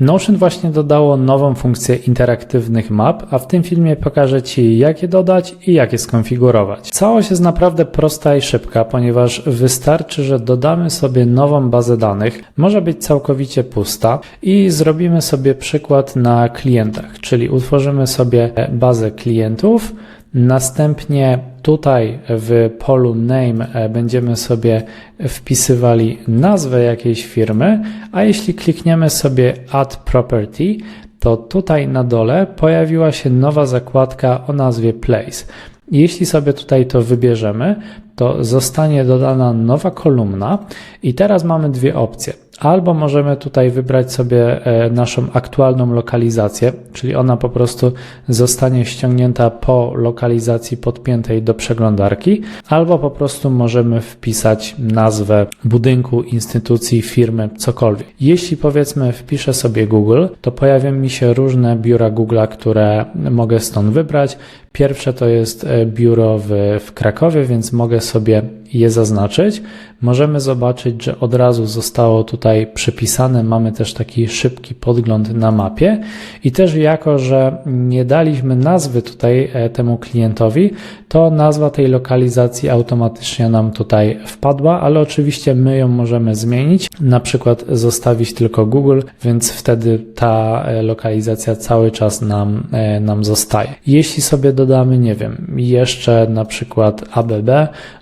Notion właśnie dodało nową funkcję interaktywnych map, a w tym filmie pokażę Ci jak je dodać i jak je skonfigurować. Całość jest naprawdę prosta i szybka, ponieważ wystarczy, że dodamy sobie nową bazę danych, może być całkowicie pusta i zrobimy sobie przykład na klientach, czyli utworzymy sobie bazę klientów, Następnie tutaj w polu name e, będziemy sobie wpisywali nazwę jakiejś firmy, a jeśli klikniemy sobie add property, to tutaj na dole pojawiła się nowa zakładka o nazwie place. Jeśli sobie tutaj to wybierzemy, to zostanie dodana nowa kolumna i teraz mamy dwie opcje. Albo możemy tutaj wybrać sobie e, naszą aktualną lokalizację, czyli ona po prostu zostanie ściągnięta po lokalizacji podpiętej do przeglądarki, albo po prostu możemy wpisać nazwę budynku, instytucji, firmy, cokolwiek. Jeśli powiedzmy wpiszę sobie Google, to pojawią mi się różne biura Google'a, które mogę stąd wybrać. Pierwsze to jest e, biuro w, w Krakowie, więc mogę sobie je zaznaczyć. Możemy zobaczyć, że od razu zostało tutaj przypisane. Mamy też taki szybki podgląd na mapie i też jako, że nie daliśmy nazwy tutaj e, temu klientowi, to nazwa tej lokalizacji automatycznie nam tutaj wpadła, ale oczywiście my ją możemy zmienić, na przykład zostawić tylko Google, więc wtedy ta e, lokalizacja cały czas nam, nam zostaje. Jeśli sobie dodamy, nie wiem, jeszcze na przykład ABB,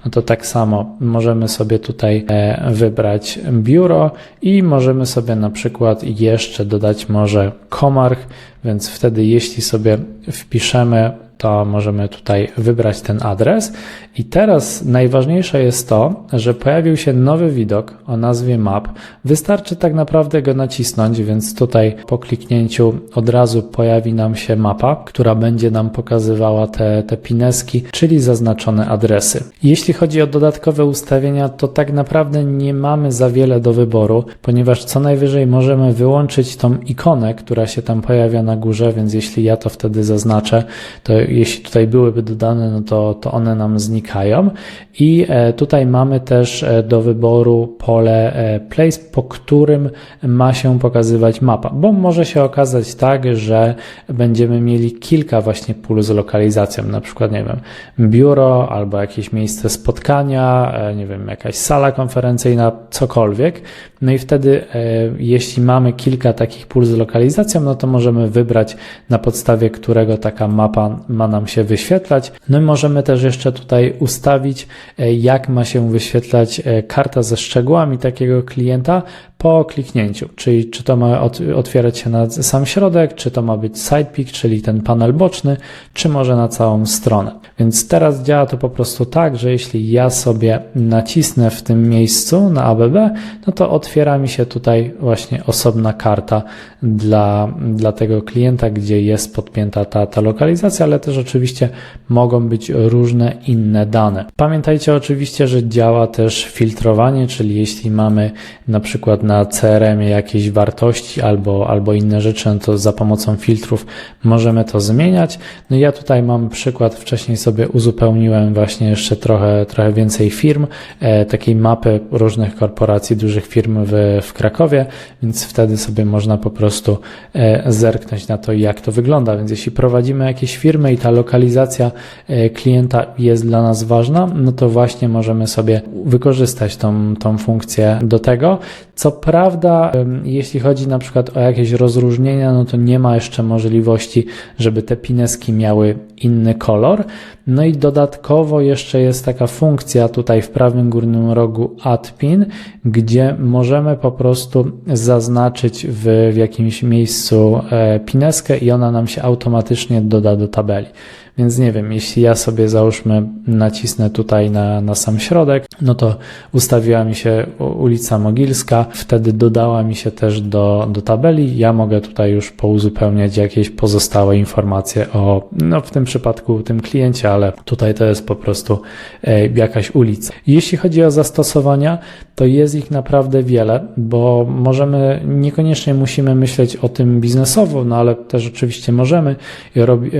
no to tak samo możemy sobie tutaj e, wybrać biuro i możemy sobie na przykład jeszcze dodać może Komarch, więc wtedy jeśli sobie wpiszemy to możemy tutaj wybrać ten adres. I teraz najważniejsze jest to, że pojawił się nowy widok o nazwie map. Wystarczy tak naprawdę go nacisnąć, więc tutaj po kliknięciu od razu pojawi nam się mapa, która będzie nam pokazywała te, te pineski, czyli zaznaczone adresy. Jeśli chodzi o dodatkowe ustawienia, to tak naprawdę nie mamy za wiele do wyboru, ponieważ co najwyżej możemy wyłączyć tą ikonę, która się tam pojawia na górze, więc jeśli ja to wtedy zaznaczę, to jeśli tutaj byłyby dodane, no to, to one nam znikają. I e, tutaj mamy też e, do wyboru pole e, place, po którym ma się pokazywać mapa, bo może się okazać tak, że będziemy mieli kilka właśnie pól z lokalizacją, na przykład, nie wiem, biuro albo jakieś miejsce spotkania, nie wiem, jakaś sala konferencyjna, cokolwiek. No i wtedy, jeśli mamy kilka takich pól z lokalizacją, no to możemy wybrać na podstawie którego taka mapa ma nam się wyświetlać. No i możemy też jeszcze tutaj ustawić, e, jak ma się wyświetlać e, karta ze szczegółami takiego klienta po kliknięciu, czyli czy to ma otwierać się na sam środek, czy to ma być sidepick, czyli ten panel boczny, czy może na całą stronę. Więc teraz działa to po prostu tak, że jeśli ja sobie nacisnę w tym miejscu na ABB, no to otwiera mi się tutaj właśnie osobna karta dla, dla tego klienta, gdzie jest podpięta ta, ta lokalizacja, ale też oczywiście mogą być różne inne dane. Pamiętajcie oczywiście, że działa też filtrowanie, czyli jeśli mamy na przykład na CRM jakieś wartości albo, albo inne rzeczy, no to za pomocą filtrów możemy to zmieniać. No ja tutaj mam przykład, wcześniej sobie uzupełniłem właśnie jeszcze trochę, trochę więcej firm, e, takiej mapy różnych korporacji, dużych firm w, w Krakowie, więc wtedy sobie można po prostu e, zerknąć na to, jak to wygląda. Więc jeśli prowadzimy jakieś firmy i ta lokalizacja e, klienta jest dla nas ważna, no to właśnie możemy sobie wykorzystać tą, tą funkcję do tego. Co prawda, jeśli chodzi na przykład o jakieś rozróżnienia, no to nie ma jeszcze możliwości, żeby te pineski miały inny kolor. No i dodatkowo jeszcze jest taka funkcja tutaj w prawym górnym rogu Add Pin, gdzie możemy po prostu zaznaczyć w, w jakimś miejscu e, pineskę i ona nam się automatycznie doda do tabeli. Więc nie wiem, jeśli ja sobie załóżmy nacisnę tutaj na, na sam środek, no to ustawiła mi się ulica Mogilska, wtedy dodała mi się też do, do tabeli. Ja mogę tutaj już pouzupełniać jakieś pozostałe informacje o, no w tym przypadku tym kliencie, ale tutaj to jest po prostu e, jakaś ulica. Jeśli chodzi o zastosowania, to jest ich naprawdę wiele, bo możemy, niekoniecznie musimy myśleć o tym biznesowo, no ale też oczywiście możemy,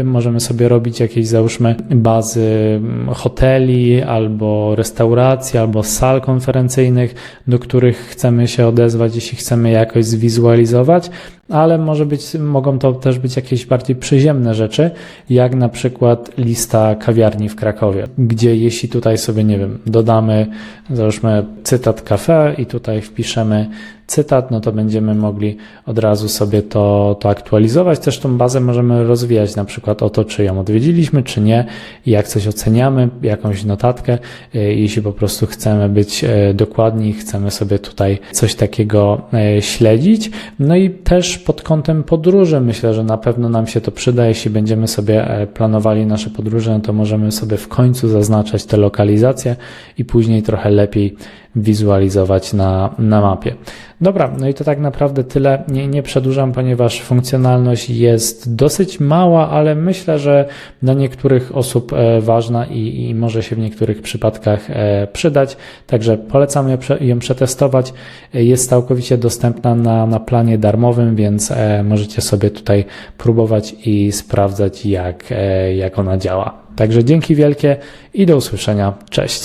możemy sobie robić jakiejś załóżmy bazy mm, hoteli albo restauracji, albo sal konferencyjnych, do których chcemy się odezwać, jeśli chcemy jakoś zwizualizować, ale może być, mogą to też być jakieś bardziej przyziemne rzeczy, jak na przykład lista kawiarni w Krakowie, gdzie jeśli tutaj sobie, nie wiem, dodamy, załóżmy cytat kafe i tutaj wpiszemy cytat, no to będziemy mogli od razu sobie to, to aktualizować. Też tą bazę możemy rozwijać na przykład o to, czy ją odwiedziliśmy, czy nie, jak coś oceniamy, jakąś notatkę, e, jeśli po prostu chcemy być e, dokładni, chcemy sobie tutaj coś takiego e, śledzić. No i też pod kątem podróży myślę, że na pewno nam się to przyda, jeśli będziemy sobie planowali nasze podróże, no to możemy sobie w końcu zaznaczać te lokalizacje i później trochę lepiej wizualizować na, na mapie. Dobra, no i to tak naprawdę tyle. Nie, nie przedłużam, ponieważ funkcjonalność jest dosyć mała, ale myślę, że dla niektórych osób e, ważna i, i może się w niektórych przypadkach e, przydać. Także polecam ją przetestować. Jest całkowicie dostępna na, na planie darmowym, więc e, możecie sobie tutaj próbować i sprawdzać, jak, jak ona działa. Także dzięki wielkie i do usłyszenia. Cześć.